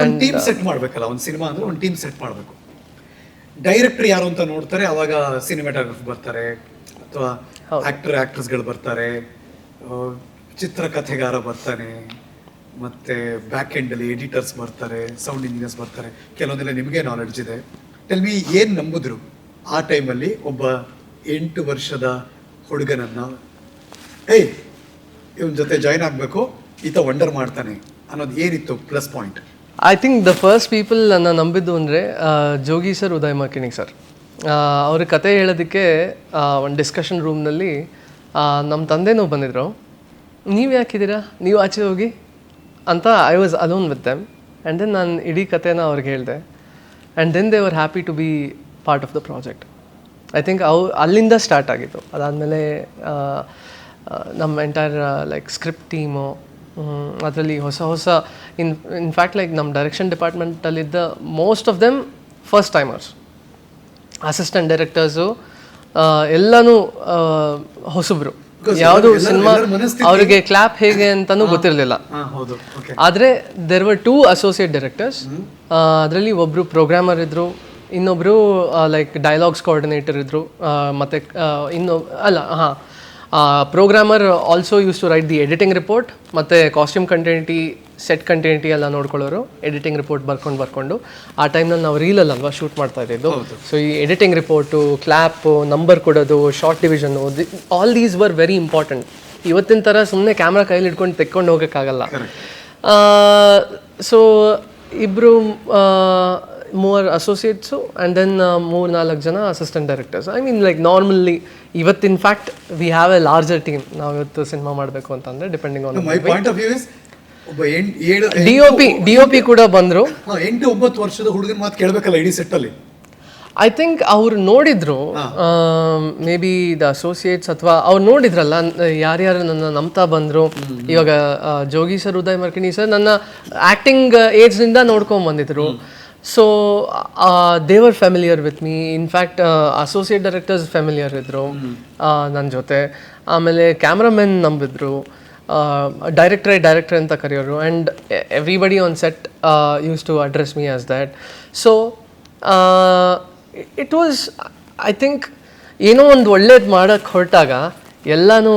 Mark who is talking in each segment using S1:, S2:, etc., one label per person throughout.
S1: ಒಂದು team set ಮಾಡಬೇಕಲ್ಲ ಒಂದು ಸಿನಿಮಾ ಅಂದ್ರೆ ಒಂದು ಟೀಮ್ ಸೆಟ್ ಮಾಡಬೇಕು. ಡೈರೆಕ್ಟರ್ ಯಾರು ಅಂತ ನೋಡ್ತಾರೆ ಅವಾಗ ಸಿನಿಮಾಟೋಗ್ರಫರ್ ಬರ್ತಾರೆ ಅಥವಾ ಆಕ್ಟರ್ ಆಕ್ಟ್ರೆಸ್ಗಳು ಬರ್ತಾರೆ ಚಿತ್ರಕಥೆಗಾರ ಬರ್ತಾನೆ ಮತ್ತೆ ಬ್ಯಾಕ್ ಎಂಡಲ್ಲಿ ಎಡಿಟರ್ಸ್ ಬರ್ತಾರೆ ಸೌಂಡ್ ಇಂಜಿನಿಯರ್ಸ್ ಬರ್ತಾರೆ. ಕೆಲವೊಂದೆಲ್ಲ ನಿಮಗೆ ನಾಲೆಡ್ಜ್ ಇದೆ. ಟೆಲ್ ಮಿ ಏನು ನಂಬಿದ್ರು ಆ ಟೈಮಲ್ಲಿ ಒಬ್ಬ ಎಂಟು ವರ್ಷದ ಹುಡುಗನನ್ನ ಏಯ್ ಇವನ ಜೊತೆ ಜಾಯ್ನ್ ಆಗಬೇಕು ಈತ ವಂಡರ್ ಮಾಡ್ತಾನೆ ಅನ್ನೋದು ಏನಿತ್ತು plus point
S2: I think the first people ನನ್ನ ನಂಬಿದ್ದು ಅಂದರೆ ಜೋಗಿ ಸರ್ ಉದಯ್ ಮಾಕಿಣಿ ಸರ್ ಅವ್ರ ಕತೆ ಹೇಳೋದಕ್ಕೆ ಒಂದು ಡಿಸ್ಕಷನ್ ರೂಮ್ನಲ್ಲಿ ನಮ್ಮ ತಂದೆನೂ ಬಂದಿದ್ರು. ನೀವು ಯಾಕಿದ್ದೀರಾ? ನೀವು ಆಚೆ ಹೋಗಿ? ಅಂತ I was alone with them and then ನಾನು ಇಡೀ ಕತೆನ ಅವ್ರಿಗೆ ಹೇಳಿದೆ. And then they were happy to be part of the project I think ಅವು, ಅಲ್ಲಿಂದ ಸ್ಟಾರ್ಟ್ ಆಗಿತ್ತು ಅದಾದಮೇಲೆ ನಮ್ಮ ಎಂಟೈರ್ ಲೈಕ್ ಸ್ಕ್ರಿಪ್ಟ್ ಟೀಮು ಅದರಲ್ಲಿ ಹೊಸ ಹೊಸ ಇನ್ ಇನ್ಫ್ಯಾಕ್ಟ್ ಲೈಕ್ ನಮ್ಮ direction ಡಿಪಾರ್ಟ್ಮೆಂಟಲ್ಲಿದ್ದ most of them first timers assistant directors ಎಲ್ಲನೂ ಹೊಸಬ್ರು. ಯಾವುದು ಸಿನಿಮಾ ಅವರಿಗೆ ಕ್ಲಾಪ್ ಹೇಗೆ ಅಂತಾನೂ ಗೊತ್ತಿರಲಿಲ್ಲ. ಆದರೆ there were two associate directors ಅದರಲ್ಲಿ ಒಬ್ಬರು ಪ್ರೋಗ್ರಾಮರ್ ಇದ್ದರು ಇನ್ನೊಬ್ಬರು ಲೈಕ್ ಡೈಲಾಗ್ಸ್ ಕೋಆರ್ಡಿನೇಟರ್ ಇದ್ದರು ಮತ್ತು ಇನ್ನು ಅಲ್ಲ ಹಾಂ. Programmer also used to write the editing report ಮತ್ತು ಕಾಸ್ಟ್ಯೂಮ್ ಕಂಟೆಂಟಿ ಸೆಟ್ ಕಂಟೆಂಟಿ ಎಲ್ಲ ನೋಡ್ಕೊಳ್ಳೋರು ಎಡಿಟಿಂಗ್ ರಿಪೋರ್ಟ್ ಬರ್ಕೊಂಡು ಬರ್ಕೊಂಡು. ಆ ಟೈಮ್ನಲ್ಲಿ ನಾವು ರೀಲಲ್ಲಿ ಅಲ್ವಾ ಶೂಟ್ ಮಾಡ್ತಾ ಇದ್ದಿದ್ದು. ಸೊ ಈ ಎಡಿಟಿಂಗ್ ರಿಪೋರ್ಟು ಕ್ಲ್ಯಾಪು ನಂಬರ್ ಕೊಡೋದು shot division all these were very important ಇವತ್ತಿನ ಥರ ಸುಮ್ಮನೆ ಕ್ಯಾಮ್ರಾ ಕೈಲಿ ಇಟ್ಕೊಂಡು ತೆಕ್ಕೊಂಡು ಹೋಗೋಕ್ಕಾಗಲ್ಲ. ಸೊ ಇಬ್ಬರು ಮೂವರ್ ಅಸೋಸಿಯೇಟ್ಸು ಆ್ಯಂಡ್ ದೆನ್ ಮೂರು ನಾಲ್ಕು ಜನ assistant directors I mean like normally ಇವತ್ತು in fact we have a larger team ನಾವು ಇವತ್ತು ಸಿನಿಮಾ ಮಾಡಬೇಕು ಅಂತಂದರೆ depending on
S1: my point of view is
S2: D O P D O P ಕೂಡ ಬಂದರು.
S1: ಎಂಟು ಒಂಬತ್ತು ವರ್ಷದ ಹುಡುಗನ ಮಾತು ಕೇಳಬೇಕಲ್ಲ ಇಡೀ ಸೆಟ್ಟಲ್ಲಿ
S2: ಐ ಥಿಂಕ್ ಅವ್ರು ನೋಡಿದ್ರು ಮೇ ಬಿ ದ ಅಸೋಸಿಯೇಟ್ಸ್ ಅಥವಾ ಅವ್ರು ನೋಡಿದ್ರಲ್ಲ ಯಾರ್ಯಾರು ನನ್ನ ನಂಬ್ತಾ ಬಂದರು. ಇವಾಗ ಜೋಗಿ ಸರ್ ಉದಯ್ ಮರ್ಕಿಣಿ ಸರ್ ನನ್ನ ಆ್ಯಕ್ಟಿಂಗ್ ಏಜ್ನಿಂದ ನೋಡ್ಕೊಂಡು ಬಂದಿದ್ರು. So they were familiar with me in fact associate directors familiar ಇದ್ದರು ನನ್ನ ಜೊತೆ. ಆಮೇಲೆ ಕ್ಯಾಮ್ರಾಮೆನ್ ನಂಬಿದ್ರು ಡೈರೆಕ್ಟ್ರೇ ಡೈರೆಕ್ಟ್ರ್ ಅಂತ ಕರೆಯೋರು. And everybody on set used to address me as that so it was I think ಏನೋ ಒಂದು ಒಳ್ಳೇದು ಮಾಡೋಕ್ಕೆ ಹೊರಟಾಗ ಎಲ್ಲನೂ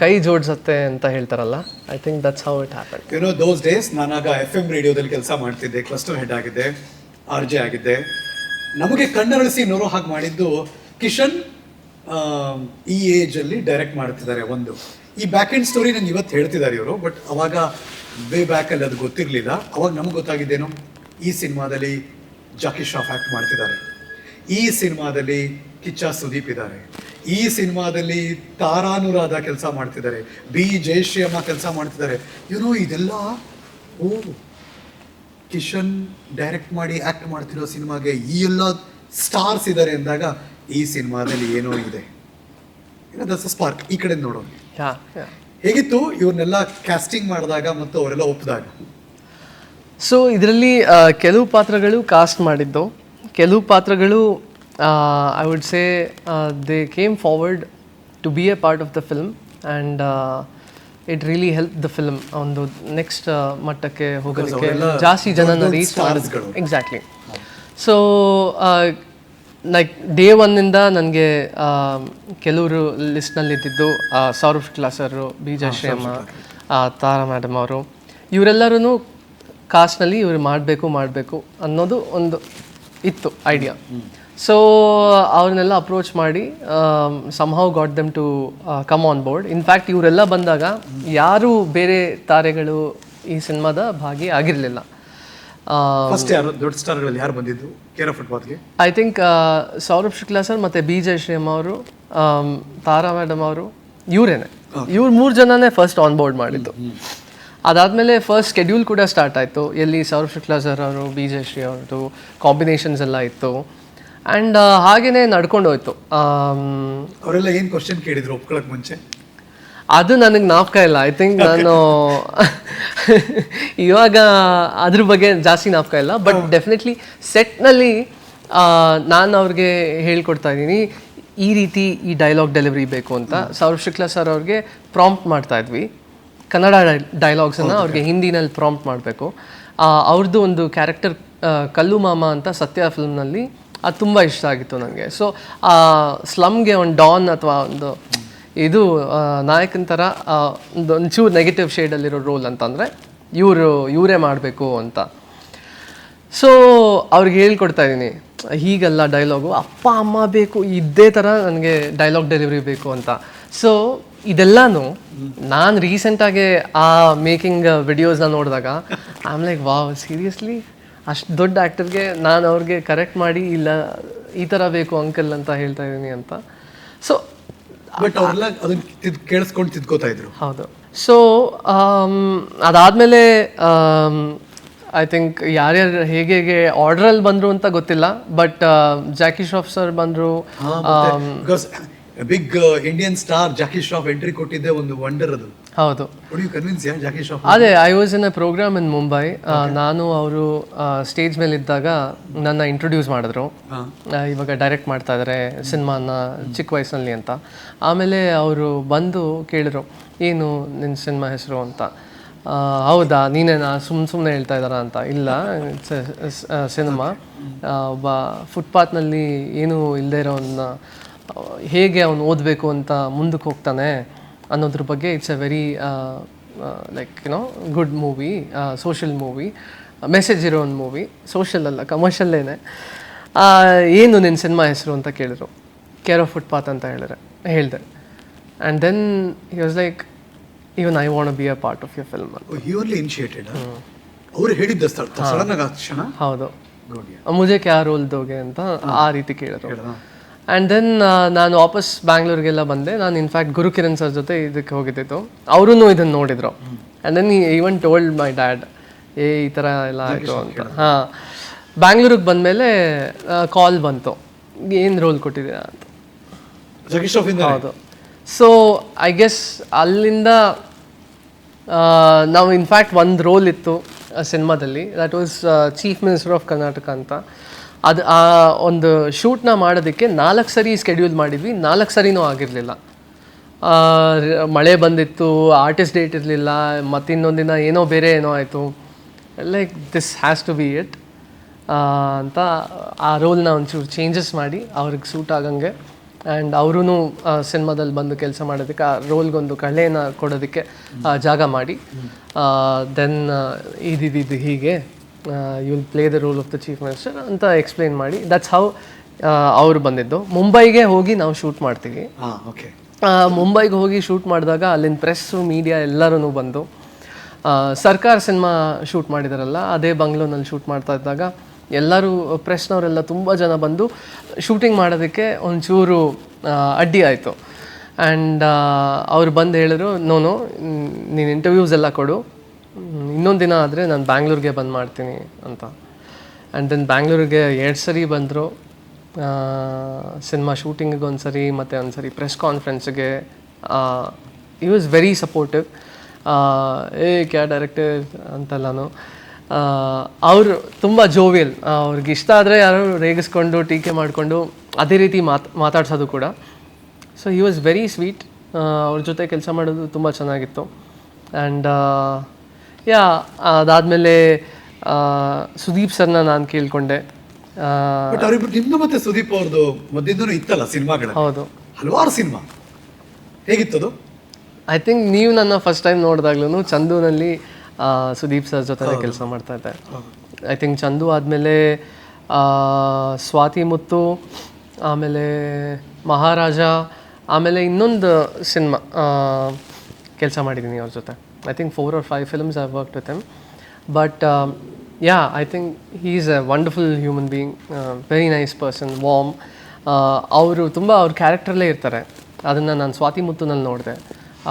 S2: ಕೈ ಜೋಡಿಸುತ್ತೆ ಅಂತ ಹೇಳ್ತಾರಲ್ಲ I think that's how it happen
S1: you know those days ನಾನಾಗ F M ರೇಡಿಯೋದಲ್ಲಿ ಕೆಲಸ ಮಾಡ್ತಿದ್ದೆ ಕ್ಲಸ್ಟರ್ ಹೆಡ್ ಆಗಿದ್ದೆ ಆರ್ ಜೆ ಆಗಿದ್ದೆ. ನಮಗೆ ಕಣ್ಣರಳಿಸಿ ನೋರು ಹಾಗೆ ಮಾಡಿದ್ದು ಕಿಶನ್ ಈ ಏಜ್ ಅಲ್ಲಿ ಡೈರೆಕ್ಟ್ ಮಾಡ್ತಿದ್ದಾರೆ ಒಂದು. ಈ ಬ್ಯಾಕ್ ಎಂಡ್ ಸ್ಟೋರಿ ನಂಗೆ ಇವತ್ತು ಹೇಳ್ತಿದ್ದಾರೆ ಇವರು ಬಟ್ ಅವಾಗ ವೇ ಬ್ಯಾಕ್ ಅಲ್ಲಿ ಅದು ಗೊತ್ತಿರಲಿಲ್ಲ. ಅವಾಗ ನಮಗೆ ಗೊತ್ತಾಗಿದ್ದೇನು, ಈ ಸಿನಿಮಾದಲ್ಲಿ ಜಾಕಿ ಶಾಫ್ ಆಕ್ಟ್ ಮಾಡ್ತಿದ್ದಾರೆ. ಈ ಸಿನಿಮಾದಲ್ಲಿ ಕಿಚ್ಚ ಸುದೀಪ್ ಇದ್ದಾರೆ. ಈ ಸಿನಿಮಾದಲ್ಲಿ ತಾರಾನುರಾಧ ಕೆಲಸ ಮಾಡ್ತಿದ್ದಾರೆ. ಬಿ ಜಯಶ್ರೀ ಅಮ್ಮ ಕೆಲಸ ಮಾಡ್ತಿದ್ದಾರೆ. ಏನೋ ಇದೆಲ್ಲ ಓ ಕಿಶನ್ ಡೈರೆಕ್ಟ್ ಮಾಡಿ ಆ್ಯಕ್ಟ್ ಮಾಡ್ತಿರೋ ಸಿನಿಮಾಗೆ ಈ ಎಲ್ಲ ಸ್ಟಾರ್ಸ್ ಇದ್ದಾರೆ ಅಂದಾಗ ಈ ಸಿನಿಮಾದಲ್ಲಿ ಏನೋ ಇದೆ. ಸ್ಪಾರ್ಕ್. ಈ ಕಡೆ ನೋಡೋಣ. ಹೇಗಿತ್ತು? ಇವ್ರನ್ನೆಲ್ಲ ಕ್ಯಾಸ್ಟಿಂಗ್ ಮಾಡಿದಾಗ ಮತ್ತು ಅವರೆಲ್ಲ ಒಪ್ಪಿದಾಗ
S2: ಸೊ ಇದರಲ್ಲಿ ಕೆಲವು ಪಾತ್ರಗಳು ಕಾಸ್ಟ್ ಮಾಡಿದ್ದು. ಕೆಲವು ಪಾತ್ರಗಳು I would say they came forward to be a part of the film and it really help the film ಒಂದು ನೆಕ್ಸ್ಟ್ ಮಟ್ಟಕ್ಕೆ ಹೋಗೋದಕ್ಕೆ ಜಾಸ್ತಿ ಜನನ reach. Exactly so like day ಒನ್ನಿಂದ ನನಗೆ ಕೆಲವರು ಲಿಸ್ಟ್ನಲ್ಲಿ ಇದ್ದಿದ್ದು ಆ, ಸೌರವ್ ಶುಕ್ಲಾ ಸರು ಬಿ ಜಯಶ್ರೀಯಮ್ಮ ತಾರಾ ಮೇಡಮ್ ಅವರು. ಇವರೆಲ್ಲರೂ ಕಾಸ್ಟ್ನಲ್ಲಿ ಇವರು ಮಾಡಬೇಕು ಮಾಡಬೇಕು ಅನ್ನೋದು ಒಂದು ಇತ್ತು ಐಡಿಯಾ ಸೊ ಅವ್ರನ್ನೆಲ್ಲ ಅಪ್ರೋಚ್ ಮಾಡಿ somehow got them to come on board in fact ಇವರೆಲ್ಲ ಬಂದಾಗ ಯಾರು ಬೇರೆ ತಾರೆಗಳು ಈ ಸಿನಿಮಾದ ಭಾಗಿ ಆಗಿರಲಿಲ್ಲ.
S1: ಫಸ್ಟ್ ಯಾರು ದೊಡ್ಡ ಸ್ಟಾರ್ಗಳಲ್ಲಿ ಯಾರು ಬಂದಿದ್ದು? ಕೇರ ಫುಟ್ಬಾಲ್ಗೆ
S2: I think Saurabh Shukla sir ಮತ್ತು ಬಿ ಜಯಶ್ರೀಮ್ ಅವರು ತಾರಾ ಮೇಡಮ್ ಅವರು ಇವರೇನೆ. ಇವ್ರು ಮೂರು ಜನನೇ ಫಸ್ಟ್ ಆನ್ ಬೋರ್ಡ್ ಮಾಡಿದ್ದು. ಅದಾದಮೇಲೆ ಫಸ್ಟ್ ಸ್ಕೆಡ್ಯೂಲ್ ಕೂಡ ಸ್ಟಾರ್ಟ್ ಆಯಿತು. ಎಲ್ಲಿ ಸೌರಭ್ ಶುಕ್ಲಾ ಸರ್ ಅವರು ಬಿ ಜಯಶ್ರೀ ಅವ್ರದ್ದು ಕಾಂಬಿನೇಷನ್ಸ್ ಎಲ್ಲ ಇತ್ತು. ಆ್ಯಂಡ್ ಹಾಗೆಯೇ ನಡ್ಕೊಂಡು ಹೋಯ್ತು.
S1: ಅವರೆಲ್ಲ ಏನು ಕ್ವಶನ್ ಕೇಳಿದ್ರು? ಒಪ್ಕೊಳ್ಳೋಕೆ ಮುಂಚೆ?
S2: ಅದು ನನಗೆ ನಾಪಕ ಇಲ್ಲ. ಐ ಥಿಂಕ್ ನಾನು ಇವಾಗ ಅದ್ರ ಬಗ್ಗೆ ಜಾಸ್ತಿ ನಾಪಕ ಇಲ್ಲ. ಬಟ್ ಡೆಫಿನೆಟ್ಲಿ ಸೆಟ್ನಲ್ಲಿ ನಾನು ಅವ್ರಿಗೆ ಹೇಳ್ಕೊಡ್ತಾ ಇದ್ದೀನಿ. ಈ ರೀತಿ ಈ ಡೈಲಾಗ್ ಡೆಲಿವರಿ ಬೇಕು ಅಂತ. ಸೌರವ್ ಶುಕ್ಲಾ ಸರ್ ಅವ್ರಿಗೆ ಪ್ರಾಂಪ್ಟ್ ಮಾಡ್ತಾ ಇದ್ವಿ. ಕನ್ನಡ ಡೈಲಾಗ್ಸನ್ನು ಅವ್ರಿಗೆ ಹಿಂದಿನಲ್ಲಿ ಪ್ರಾಂಪ್ಟ್ ಮಾಡಬೇಕು. ಅವ್ರದ್ದು ಒಂದು ಕ್ಯಾರೆಕ್ಟರ್ ಕಲ್ಲು ಮಾಮ ಅಂತ ಸತ್ಯ ಫಿಲ್ಮ್ನಲ್ಲಿ ಅದು ತುಂಬ ಇಷ್ಟ ಆಗಿತ್ತು ನನಗೆ ಸೊ ಆ ಸ್ಲಮ್ಗೆ ಒಂದು ಡಾನ್ ಅಥವಾ ಒಂದು ಇದು ನಾಯಕನ ಥರ ಒಂದು ಒಂಚೂರು ನೆಗೆಟಿವ್ ಶೇಡಲ್ಲಿರೋ ರೋಲ್ ಅಂತಂದರೆ ಇವರು ಇವರೇ ಮಾಡಬೇಕು ಅಂತ. ಸೊ ಅವ್ರಿಗೆ ಹೇಳ್ಕೊಡ್ತಾ ಇದ್ದೀನಿ ಹೀಗಲ್ಲ ಡೈಲಾಗು ಅಪ್ಪ ಅಮ್ಮ ಬೇಕು ಇದ್ದೇ ಥರ ನನಗೆ ಡೈಲಾಗ್ ಡೆಲಿವರಿ ಬೇಕು ಅಂತ. ಸೊ ಇದೆಲ್ಲನೂ ನಾನು ರೀಸೆಂಟಾಗಿ ಆ ಮೇಕಿಂಗ್ ವಿಡಿಯೋಸ್ನ ನೋಡಿದಾಗ ಆಮ್ ಲೈಕ್ ವಾವ್ ಸೀರಿಯಸ್ಲಿ ಅಷ್ಟು ದೊಡ್ಡ ಆ್ಯಕ್ಟರ್ಗೆ ನಾನು ಅವ್ರಿಗೆ ಕರೆಕ್ಟ್ ಮಾಡಿ ಇಲ್ಲ ಈ ಥರ ಬೇಕು ಅಂಕಲ್ ಅಂತ ಹೇಳ್ತಾ ಇದ್ದೀನಿ ಅಂತ. ಸೊ
S1: ಬಟ್ ಅವರೆಲ್ಲ ಅದನ್ನ ತಿದ್ ಕೇಳಿಸ್ಕೊಂಡು ತಿದ್ಕೋತಾ ಇದ್ರು.
S2: ಹೌದು. ಸೊ ಅದಾದಮೇಲೆ ಐ ಥಿಂಕ್ ಯಾರ್ಯಾರು ಹೇಗೆ ಹೇಗೆ ಆರ್ಡ್ರಲ್ಲಿ ಬಂದರು ಅಂತ ಗೊತ್ತಿಲ್ಲ ಬಟ್ ಜಾಕಿ ಶ್ರಾಫ್ ಸರ್ ಬಂದರು
S1: big Indian star Jackie Shroff entry ಕೊಟ್ಟಿದ್ದೆ ಒಂದು ವಂಡರ್ ಅದು.
S2: ಹೌದು.
S1: You convince yeah Jackie Shroff
S2: ಅದೇ I was in a program in Mumbai ನಾನು ಅವರು ಸ್ಟೇಜ್ ಮೇಲೆ ಇದ್ದಾಗ ನನ್ನ ಇಂಟ್ರೊಡ್ಯೂಸ್ ಮಾಡಿದ್ರು. ಇವಾಗ ಡೈರೆಕ್ಟ್ ಮಾಡ್ತಾ ಇದ್ದಾರೆ ಸಿನಿಮಾನ ಚಿಕ್ಕ ವಯಸ್ಸಿನಲ್ಲಿ ಅಂತ. ಆಮೇಲೆ ಅವರು ಬಂದು ಕೇಳಿದ್ರು ಏನು ನಿನ್ನ ಸಿನಿಮಾ ಹೆಸರು ಅಂತ? ಹೌದಾ ನೀನೇನಾ ಸುಮ್ಮ ಸುಮ್ಮನೆ ಹೇಳ್ತಾ ಇದ್ದಾರಾ ಅಂತ? ಇಲ್ಲ ಸಿನಿಮಾ. ಒಬ್ಬ ಫುಟ್ಪಾತ್ನಲ್ಲಿ ಏನೂ ಇಲ್ಲದೆ ಇರೋನ್ನ ಹೇಗೆ ಅವನು ಓದಬೇಕು ಅಂತ ಮುಂದಕ್ಕೆ ಹೋಗ್ತಾನೆ ಅನ್ನೋದ್ರ ಬಗ್ಗೆ it's a very like you know good movie social movie message ಇರೋ ಒಂದು ಮೂವಿ ಸೋಷಿಯಲ್ ಅಲ್ಲ ಕಮರ್ಷಿಯಲ್ಲೇನೆ ಏನು. ನಿನ್ನ ಸಿನಿಮಾ ಹೆಸರು ಅಂತ ಕೇಳಿದ್ರು. ಕೇರ್ ಆಫ್ ಫುಟ್ಪಾತ್ ಅಂತ ಹೇಳಿದ್ರೆ ಹೇಳಿದೆ. And then he was like even I want be a part of your film
S1: ಅವರು ಹೇಳಿದ್ದ
S2: ಹೌದು. ಮುಜೆ ಕ್ಯಾ ರೋಲ್ ದೋಗೆ ಅಂತ ಆ ರೀತಿ ಕೇಳಿದ್ರು. ಆ್ಯಂಡ್ ದೆನ್ ನಾನು ವಾಪಸ್ ಬ್ಯಾಂಗ್ಳೂರಿಗೆಲ್ಲ ಬಂದೆ. ನಾನು ಇನ್ಫ್ಯಾಕ್ಟ್ ಗುರುಕಿರಣ್ ಸರ್ ಜೊತೆ ಇದಕ್ಕೆ ಹೋಗಿದ್ದಿತ್ತು ಅವರೂ ಇದನ್ನು ನೋಡಿದ್ರು. And then even told my dad ಏ ಈ ಥರ ಎಲ್ಲ ಆಯಿತು ಅಂತ. ಹಾಂ. ಬ್ಯಾಂಗ್ಳೂರಿಗೆ ಬಂದಮೇಲೆ ಕಾಲ್ ಬಂತು. ಏನು ರೋಲ್ ಕೊಟ್ಟಿದ್ದೀರಾ ಅಂತ. ಹೌದು. ಸೊ ಐ ಗೆಸ್ ಅಲ್ಲಿಂದ ನಾವು ಇನ್ಫ್ಯಾಕ್ಟ್ ಒಂದು ರೋಲ್ ಇತ್ತು ಸಿನಿಮಾದಲ್ಲಿ that was chief minister of Karnataka ಅಂತ. ಅದು ಆ ಒಂದು ಶೂಟ್ನ ಮಾಡೋದಕ್ಕೆ ನಾಲ್ಕು ಸರಿ ಸ್ಕೆಡ್ಯೂಲ್ ಮಾಡಿದ್ವಿ, ನಾಲ್ಕು ಸರಿನೂ ಆಗಿರಲಿಲ್ಲ. ಮಳೆ ಬಂದಿತ್ತು ಆರ್ಟಿಸ್ಟ್ ಡೇಟ್ ಇರಲಿಲ್ಲ ಮತ್ತು ಇನ್ನೊಂದಿನ ಏನೋ ಬೇರೆ ಏನೋ ಆಯಿತು. Like this has to be it ಅಂತ ಆ ರೋಲ್ನ ಒಂಚೂರು ಚೇಂಜಸ್ ಮಾಡಿ ಅವ್ರಿಗೆ ಸೂಟ್ ಆಗಂಗೆ. ಆ್ಯಂಡ್ ಅವರೂ ಸಿನಿಮಾದಲ್ಲಿ ಬಂದು ಕೆಲಸ ಮಾಡೋದಕ್ಕೆ, ಆ ರೋಲ್ಗೊಂದು ಕಳೆನ ಕೊಡೋದಕ್ಕೆ ಜಾಗ ಮಾಡಿ. ದೆನ್ ಇದಿದ್ದು ಹೀಗೆ. You will play the role of the chief minister ಅಂತ ಎಕ್ಸ್ಪ್ಲೈನ್ ಮಾಡಿ. ದಟ್ಸ್ ಹೌ ಅವರು ಬಂದಿದ್ದು. ಮುಂಬೈಗೆ ಹೋಗಿ ನಾವು ಶೂಟ್ ಮಾಡ್ತೀವಿ. ಮುಂಬೈಗೆ ಹೋಗಿ ಶೂಟ್ ಮಾಡಿದಾಗ ಅಲ್ಲಿನ ಪ್ರೆಸ್ಸು ಮೀಡಿಯಾ ಎಲ್ಲರೂ ಬಂದು ಸರ್ಕಾರ ಸಿನಿಮಾ ಶೂಟ್ ಮಾಡಿದಾರಲ್ಲ ಅದೇ ಬಂಗ್ಲೋನಲ್ಲಿ ಶೂಟ್ ಮಾಡ್ತಾ ಇದ್ದಾಗ ಎಲ್ಲರೂ ಪ್ರೆಸ್ನವರೆಲ್ಲ ತುಂಬ ಜನ ಬಂದು ಶೂಟಿಂಗ್ ಮಾಡೋದಕ್ಕೆ ಒಂಚೂರು ಅಡ್ಡಿ ಆಯಿತು. ಆ್ಯಂಡ್ ಅವ್ರು ಬಂದು ಹೇಳಿದ್ರು ನೋನು ನೀನು ಇಂಟರ್ವ್ಯೂಸ್ ಎಲ್ಲ ಕೊಡು. ಇನ್ನೊಂದು ದಿನ ಆದರೆ ನಾನು ಬ್ಯಾಂಗ್ಳೂರಿಗೆ ಬಂದು ಮಾಡ್ತೀನಿ ಅಂತ. ಆ್ಯಂಡ್ ದೆನ್ ಬ್ಯಾಂಗ್ಳೂರಿಗೆ ಎರಡು ಸರಿ ಬಂದರು. ಸಿನಿಮಾ ಶೂಟಿಂಗಿಗೆ ಒಂದು ಸರಿ ಮತ್ತು ಒಂದು ಸರಿ ಪ್ರೆಸ್ ಕಾನ್ಫರೆನ್ಸ್ಗೆ ಇ ವಾಸ್ ವೆರಿ ಸಪೋರ್ಟಿವ್ ಏ, ಕ್ಯಾ ಡೈರೆಕ್ಟರ್ ಅಂತೆಲ್ಲನು ಅವರು ತುಂಬ ಜೋವಿಯಲ್ ಅವ್ರಿಗೆ ಇಷ್ಟ ಆದರೆ ಯಾರು ರೇಗಿಸ್ಕೊಂಡು, ಟೀಕೆ ಮಾಡಿಕೊಂಡು ಅದೇ ರೀತಿ ಮಾತು, ಮಾತಾಡ್ಸೋದು ಕೂಡ. So he was very sweet ಅವ್ರ ಜೊತೆ ಕೆಲಸ ಮಾಡೋದು ತುಂಬ ಚೆನ್ನಾಗಿತ್ತು. ಆ್ಯಂಡ್ ಯಾ ಅದಾದಮೇಲೆ ಸುದೀಪ್ ಸರ್ನ ನಾನು ಕೇಳಿಕೊಂಡೆ.
S1: ಬಟ್ ಅವರಿಬ್ರು ನಿಮ್ದು ಮತ್ತೆ ಸುದೀಪ್ ಅವ್ರದ್ದು ಮಧ್ಯದೂ ಇತ್ತಲ್ಲ ಸಿನಿಮಾಗಳ?
S2: ಹೌದು.
S1: ಹಲವಾರು ಸಿನಿಮಾ. ಅದು?
S2: ಐ ಥಿಂಕ್ ನೀವು ನನ್ನ ಫಸ್ಟ್ ಟೈಮ್ ನೋಡಿದಾಗ್ಲೂ ಚಂದುನಲ್ಲಿ ಸುದೀಪ್ ಸರ್ ಜೊತೆ ಕೆಲಸ ಮಾಡ್ತಾ ಇದ್ದೆ. ಐ ಥಿಂಕ್ ಚಂದು ಆದಮೇಲೆ ಸ್ವಾತಿ ಮುತ್ತು ಆಮೇಲೆ ಮಹಾರಾಜ ಆಮೇಲೆ ಇನ್ನೊಂದು ಸಿನಿಮಾ ಕೆಲಸ ಮಾಡಿದ್ದೀನಿ ಅವ್ರ ಜೊತೆ. I think four or five films I work him. But but yeah I think he's is a wonderful human uh, very nice person warm ಅವರು ತುಂಬ ಅವ್ರ ಕ್ಯಾರೆಕ್ಟ್ರಲ್ಲೇ ಇರ್ತಾರೆ. ಅದನ್ನು ನಾನು ಸ್ವಾತಿ ಮುತ್ತುನಲ್ಲಿ ನೋಡಿದೆ.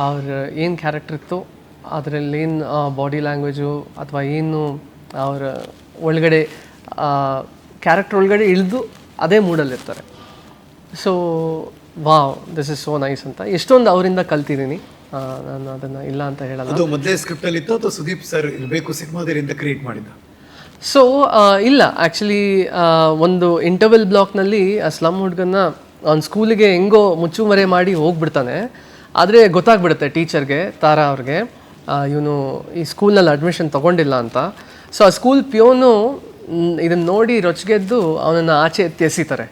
S2: ಅವ್ರ ಏನು ಕ್ಯಾರೆಕ್ಟರ್ ಇತ್ತು? ಅದರಲ್ಲಿ ಏನು ಬಾಡಿ ಲ್ಯಾಂಗ್ವೇಜು ಅಥವಾ ಏನು ಅವರ ಒಳಗಡೆ ಕ್ಯಾರೆಕ್ಟರ್ ಒಳಗಡೆ ಇಳಿದು ಅದೇ ಮೂಡಲ್ಲಿರ್ತಾರೆ so wow this is so nice ಅಂತ. ಎಷ್ಟೊಂದು ಅವರಿಂದ ಕಲ್ತಿದ್ದೀನಿ ನಾನು ಅದನ್ನು ಇಲ್ಲ ಅಂತ ಹೇಳಲ್ಲ.
S1: ಅದು ಮೊದಲೇ ಸ್ಕ್ರಿಪ್ಟ್ ಅಲ್ಲಿ ಇತ್ತು ಅಥವಾ ಸುದೀಪ್ ಸರ್ ಇರಬೇಕು ಸಿನಿಮಾದಿಂದ ಕ್ರಿಯೇಟ್ ಮಾಡಿದ್ದ?
S2: ಸೊ ಇಲ್ಲ. ಆ್ಯಕ್ಚುಲಿ ಒಂದು ಇಂಟರ್ವೆಲ್ ಬ್ಲಾಕ್ನಲ್ಲಿ ಆ ಸ್ಲಮ್ ಹುಡುಗನ್ನ ಅವ್ನ ಸ್ಕೂಲಿಗೆ ಹೆಂಗೋ ಮುಚ್ಚುಮರೆ ಮಾಡಿ ಹೋಗ್ಬಿಡ್ತಾನೆ. ಆದರೆ ಗೊತ್ತಾಗ್ಬಿಡುತ್ತೆ ಟೀಚರ್ಗೆ ತಾರಾ ಅವ್ರಿಗೆ. ಇವನು ಈ ಸ್ಕೂಲ್ನಲ್ಲಿ ಅಡ್ಮಿಷನ್ ತೊಗೊಂಡಿಲ್ಲ ಅಂತ. ಸೊ ಆ ಸ್ಕೂಲ್ ಪ್ಯೋನು ಇದನ್ನು ನೋಡಿ ರೊಚ್ಗೆದ್ದು ಅವನನ್ನು ಆಚೆ ಎತ್ತಿ ಎಸಿತಾರೆ.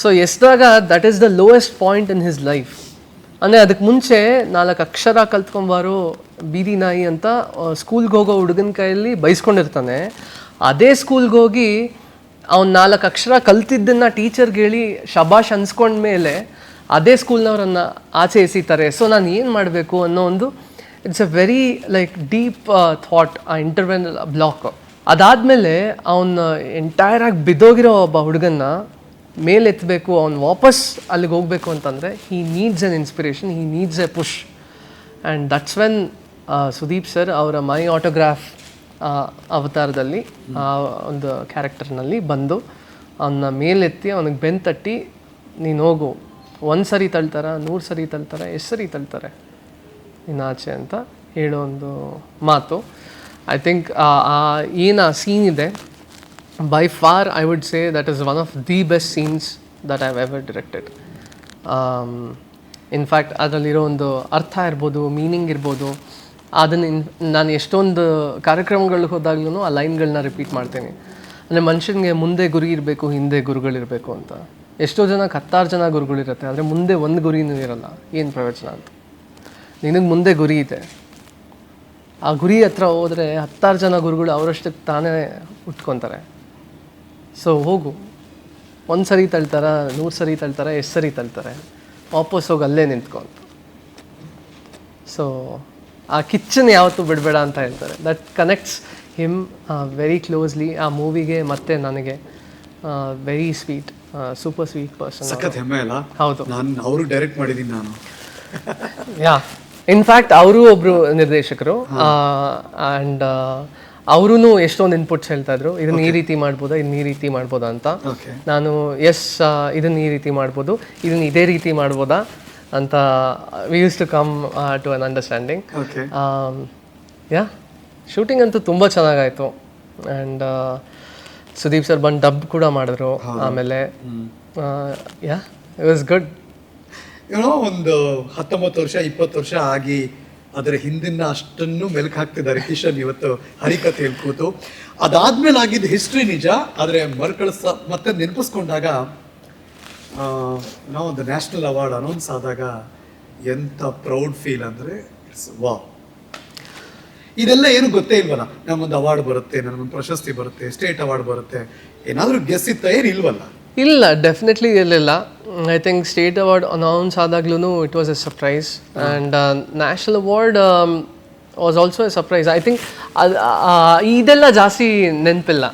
S2: So ಎಸ್ದಾಗ that is the lowest point in his life ಅಂದರೆ ಅದಕ್ಕೆ ಮುಂಚೆ ನಾಲ್ಕು ಅಕ್ಷರ ಕಲ್ತ್ಕೊಂಬಾರೋ ಬೀದಿ ನಾಯಿ ಅಂತ ಸ್ಕೂಲ್ಗೆ ಹೋಗೋ ಹುಡುಗನ ಕೈಯಲ್ಲಿ ಬೈಸ್ಕೊಂಡಿರ್ತಾನೆ. ಅದೇ ಸ್ಕೂಲ್ಗೆ ಹೋಗಿ ಅವ್ನು ನಾಲ್ಕು ಅಕ್ಷರ ಕಲ್ತಿದ್ದನ್ನು ಟೀಚರ್ಗೆ ಹೇಳಿ ಶಬಾಷ್ ಅನ್ಸ್ಕೊಂಡ್ಮೇಲೆ ಅದೇ ಸ್ಕೂಲ್ನವ್ರನ್ನ ಆಚೆ ಎಸಿತಾರೆ ಸೊ ನಾನು ಏನು ಮಾಡಬೇಕು ಅನ್ನೋ ಒಂದು it's a very like deep thought ಆ ಇಂಟರ್ವೆನ್ ಬ್ಲಾಕ್ ಅದಾದಮೇಲೆ ಅವನ ಎಂಟೈರ್ ಆಗಿ ಬಿದ್ದೋಗಿರೋ ಒಬ್ಬ ಹುಡುಗನ್ನ ಮೇಲೆತ್ತಬೇಕು ಅವ್ನು ವಾಪಸ್ ಅಲ್ಲಿಗೆ ಹೋಗಬೇಕು ಅಂತಂದರೆ he needs an inspiration he needs a push and that's when Sudeep sir ಅವರ ಮೈ ಆಟೋಗ್ರಾಫ್ ಅವತಾರದಲ್ಲಿ, ಆ, ಒಂದು ಕ್ಯಾರೆಕ್ಟರ್ನಲ್ಲಿ ಬಂದು ಅವನ್ನ ಮೇಲೆತ್ತಿ ಅವನಿಗೆ ಬೆನ್ ತಟ್ಟಿ, ನೀನು ಹೋಗು. ಒಂದು ಸರಿ ತಳ್ತಾರ, ನೂರು ಸರಿ ತಳ್ತಾರೆ, ಎಷ್ಟು ಸರಿ ತಳ್ತಾರೆ? ನೀನು ಆಚೆ ಅಂತ ಹೇಳೋ ಒಂದು ಮಾತು. ಐ ಥಿಂಕ್ ಏನು ಆ ಸೀನ್ ಇದೆ by far I would say that is one of the best scenes that I have ever directed in fact ಅದರಲ್ಲಿರೋ ಒಂದು ಅರ್ಥ ಇರ್ಬೋದು ಮೀನಿಂಗ್ ಇರ್ಬೋದು, ಅದನ್ನು ನಾನು ಎಷ್ಟೊಂದು ಕಾರ್ಯಕ್ರಮಗಳಿಗೆ ಹೋದಾಗ್ಲೂ ಆ ಲೈನ್ಗಳನ್ನ ರಿಪೀಟ್ ಮಾಡ್ತೀನಿ. ಅಂದರೆ ಮನುಷ್ಯನಿಗೆ ಮುಂದೆ ಗುರಿ ಇರಬೇಕು, ಹಿಂದೆ ಗುರುಗಳಿರಬೇಕು ಅಂತ. ಎಷ್ಟೋ ಜನಕ್ಕೆ ಹತ್ತಾರು ಜನ ಗುರುಗಳಿರುತ್ತೆ ಆದರೆ ಮುಂದೆ ಒಂದು ಗುರಿನೂ ಇರಲ್ಲ. ಏನು ಪ್ರಯೋಜನ ಅಂತ? ನಿನಗೆ ಮುಂದೆ ಗುರಿ ಇದೆ. ಆ ಗುರಿ ಹತ್ರ ಹೋದರೆ ಹತ್ತಾರು ಜನ ಗುರುಗಳು ಅವರಷ್ಟಕ್ಕೆ ತಾನೇ ಉಟ್ಕೊತಾರೆ. ಸೊ ಹೋಗು. ಒಂದು ಸರಿ ತಳ್ತಾರ ನೂರು ಸರಿ ತಳ್ತಾರ ಎಷ್ಟು ಸರಿ ತಳ್ತಾರೆ? ವಾಪಸ್ ಹೋಗಿ ಅಲ್ಲೇ ನಿಂತ್ಕೊಂತ ಸೊ ಆ ಕಿಚ್ಚನ್ ಯಾವತ್ತೂ ಬಿಡಬೇಡ ಅಂತ ಹೇಳ್ತಾರೆ. That connects him very closely ಆ ಮೂವಿಗೆ ಮತ್ತೆ ನನಗೆ very sweet super sweet person ಹೌದು.
S1: ನಾನು ಅವರು ಡೈರೆಕ್ಟ್ ಮಾಡಿದ್ದೀನಿ ನಾನು.
S2: ಯಾ ಇನ್ಫ್ಯಾಕ್ಟ್ ಅವರು ಒಬ್ರು ನಿರ್ದೇಶಕರು. ಆ್ಯಂಡ್ ಅವರೂ ಎಷ್ಟೊಂದು ಇನ್ಪುಟ್ಸ್ ಹೇಳ್ತಾ ಇದ್ರು. ಇದನ್ನ ಈ ರೀತಿ ಮಾಡ್ಬೋದಾ ಇದನ್ನ ಈ ರೀತಿ ಮಾಡ್ಬೋದಾ ಅಂತ. ನಾನು ಎಸ್ ಇದನ್ನ ಈ ರೀತಿ ಮಾಡ್ಬೋದು ಇದನ್ನ ಇದೇ ರೀತಿ ಮಾಡ್ಬೋದಾ ಅಂತ we used to come to an understanding yeah shooting ಅಂತೂ ತುಂಬ ಚೆನ್ನಾಗಾಯ್ತು. ಆ್ಯಂಡ್ ಸುದೀಪ್ ಸರ್ ಬಂದು ಡಬ್ ಕೂಡ ಮಾಡಿದ್ರು ಆಮೇಲೆ. ಯಾ ಇಟ್ ವಾಸ್ ಗುಡ್
S1: ಏನೋ ಒಂದು ಹತ್ತೊಂಬತ್ತು ವರ್ಷ ಇಪ್ಪತ್ತು ವರ್ಷ ಆಗಿ ಅದರ ಹಿಂದಿನ ಅಷ್ಟನ್ನು ಮೆಲುಕು ಹಾಕ್ತಿದ್ದಾರೆ. ಕಿಶನ್ ಇವತ್ತು ಹರಿಕಥೆಯಲ್ಲಿ ಕೂತು. ಅದಾದ್ಮೇಲೆ ಆಗಿದ್ದ ಹಿಸ್ಟ್ರಿ ನಿಜ, ಆದರೆ ಮರುಕಳಿಸ ಮತ್ತೆ ನೆನಪಿಸ್ಕೊಂಡಾಗ ನಾವೊಂದು ನ್ಯಾಷನಲ್ ಅವಾರ್ಡ್ ಅನೌನ್ಸ್ ಆದಾಗ ಎಂಥ ಪ್ರೌಡ್ ಫೀಲ್ ಅಂದರೆ ಇಟ್ಸ್ ವಾ ಇದೆಲ್ಲ ಏನು ಗೊತ್ತೇ ಇಲ್ವಲ್ಲ? ನಮಗೊಂದು ಅವಾರ್ಡ್ ಬರುತ್ತೆ ನನಗೊಂದು ಪ್ರಶಸ್ತಿ ಬರುತ್ತೆ ಸ್ಟೇಟ್ ಅವಾರ್ಡ್ ಬರುತ್ತೆ. ಏನಾದರೂ ಗೆಸ್ ಇತ್ತ? ಏನು ಇಲ್ವಲ್ಲ
S2: ಇಲ್ಲ ಡೆಫಿನೆಟ್ಲಿ ಇರಲಿಲ್ಲ. I think state award announce ಆದಾಗ್ಲೂ it was a surprise and national award was also a surprise I think ಅದು ಇದೆಲ್ಲ ಜಾಸ್ತಿ ನೆನಪಿಲ್ಲ.